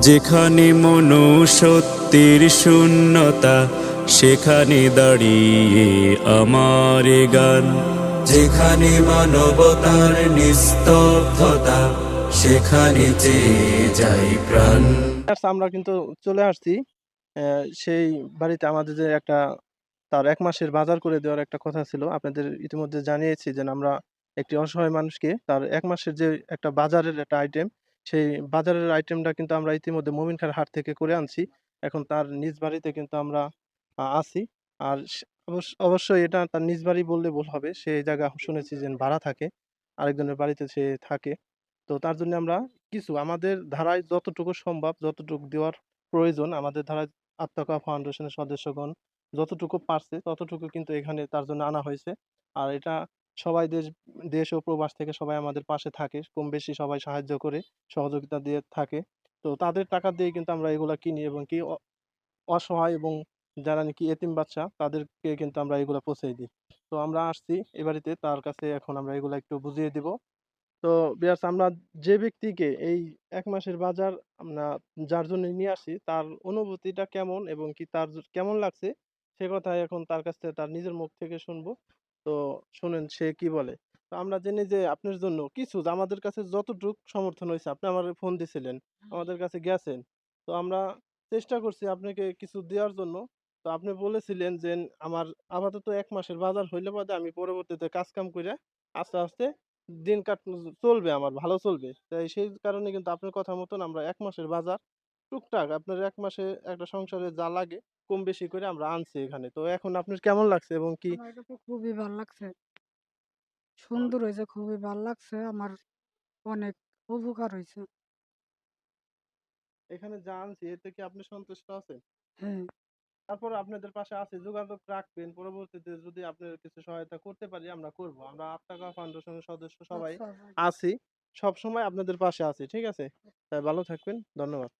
যেখানে মন সত্যির শূন্যতা, সেখানে দাঁড়িয়ে আমার গান। যেখানে মানবতার নিস্তব্ধতা, সেখানে যে যাই প্রাণ। আমরা কিন্তু চলে আসছি। সেই বাড়িতে আমাদের যে একটা তার এক মাসের বাজার করে দেওয়ার একটা কথা ছিল। আপনাদের ইতিমধ্যে জানিয়েছি যে আমরা একটি অসহায় মানুষকে তার এক মাসের যে একটা বাজারের একটা আইটেম সেই বাজারের আইটেমটা কিন্তু আমরা ইতিমধ্যে মোমিন খার হাট থেকে করে আনছি। এখন তার নিজ বাড়িতে কিন্তু আমরা আহ, আছি। আর অবশ্য- অবশ্যই এটা তার নিজ বাড়ি বললে ভুল হবে। সে জায়গা শুনেছি যে ভাড়া থাকে আরেকজনের বাড়িতে সে থাকে। তো তার জন্য আমরা কিছু আমাদের ধারায় যতটুকু সম্ভব যতটুকু দেওয়ার প্রয়োজন আমাদের ধারায় আত্মাকা ফাউন্ডেশনের সদস্যগণ যতটুকু পারছে, ততটুকু কিন্তু এখানে তার জন্য আনা হয়েছে। আর এটা সবাই দেশ দেশ ও প্রবাস থেকে সবাই আমাদের পাশে থাকে, কম বেশি সবাই সাহায্য করে, সহযোগিতা দিয়ে থাকে। তো তাদের টাকা দিয়ে কিন্তু আমরা এগুলা কিনি এবং কি অসহায় এবং যারা নাকি এতিম বাচ্চা, তাদেরকে কিন্তু আমরা এগুলা পৌঁছে দিই। তো আমরা আসছি এ বাড়িতে, তার কাছে এখন আমরা এগুলা একটু বুঝিয়ে দিব। তো বিয়ার্স আমরা যে ব্যক্তিকে এই এক মাসের বাজার আমরা যার জন্য নিয়ে আসি তার অনুভূতিটা কেমন এবং কি তার কেমন লাগছে সে কথা এখন তার কাছ থেকে তার নিজের মুখ থেকে শুনব। তো শুনেন সে কি বলে। তো আমরা জেনে যে আপনার জন্য কিছু আমাদের কাছে যতটুকু সমর্থন হয়েছে আপনি আমার ফোন দিছিলেন আমাদের কাছে গেছেন। তো আমরা চেষ্টা করছি আপনাকে কিছু দেওয়ার জন্য। তো আপনি বলেছিলেন যে আমার আপাতত এক মাসের বাজার হইলে বাদে আমি পরবর্তীতে কাজ কাম করে আস্তে আস্তে দিন কাট চলবে আমার ভালো চলবে। তাই সেই কারণে কিন্তু আপনার কথা মতন আমরা এক মাসের বাজার টুকটাক আপনার এক মাসে একটা সংসারে যা লাগে কম বেশি করে আমরা আনছি এখানে। তো এখন আপনার কেমন লাগছে এবং কি খুবই ভালো লাগছে। সুন্দর হয়েছে খুবই ভালো লাগছে আমার অনেক উপকার হয়েছে। এখানে যা আনছি এতে কি আপনি সন্তুষ্ট আছেন? হ্যাঁ। তারপর আপনাদের পাশে আছে যোগাযোগ রাখবেন। পরবর্তীতে যদি আপনার কিছু সহায়তা করতে পারি আমরা করব। আমরা আত্মাকা ফাউন্ডেশনের সদস্য সবাই আচ্ছা আছি সব সময় আপনাদের পাশে আছি ঠিক আছে? তাই ভালো থাকবেন ধন্যবাদ।